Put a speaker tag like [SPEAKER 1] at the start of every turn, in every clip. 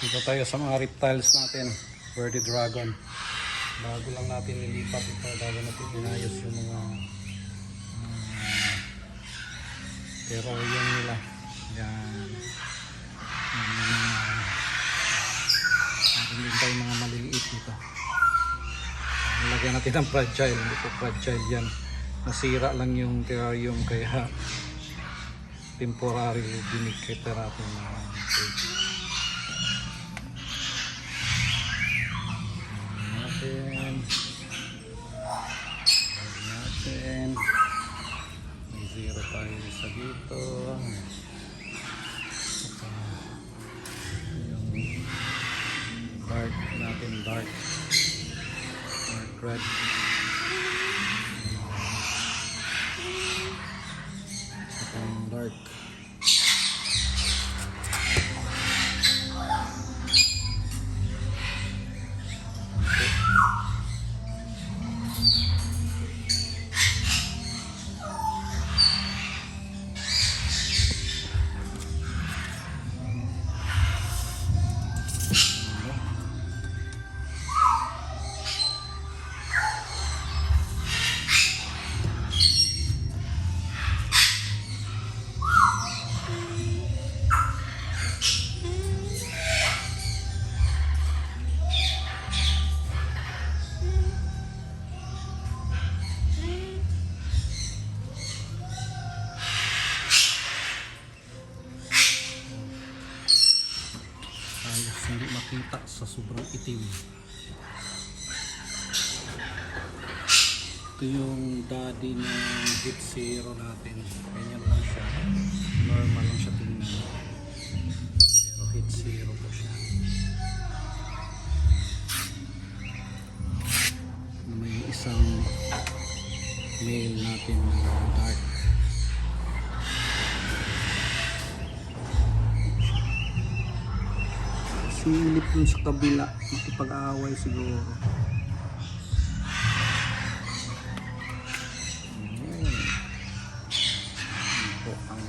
[SPEAKER 1] Dito tayo sa mga reptiles natin. Birdie dragon. Bago lang natin nilipat ito. Bago natin inayos yung mga ah, pero yun nila. Yan. Meron din mga maliliit dito. Lagyan natin ng fragile. Hindi po fragile yan. Nasira lang yung terrarium kaya temporary binikita natin mga cage. natin isa dito. Saka yung dark natin dark. Dark red. Saka yung dark. halos hindi makita sa sobrang itim. Ito yung daddy ng hit zero natin. Ganyan lang siya. Normal lang siya tingnan. Pero hit zero po siya. May isang male natin na dark silip dun sa kabila. Makipag-away siguro. Po ang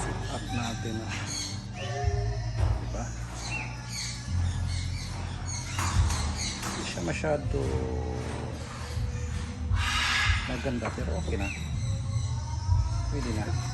[SPEAKER 1] set up natin ah. diba hindi siya masyado maganda pero okay na. Pwede na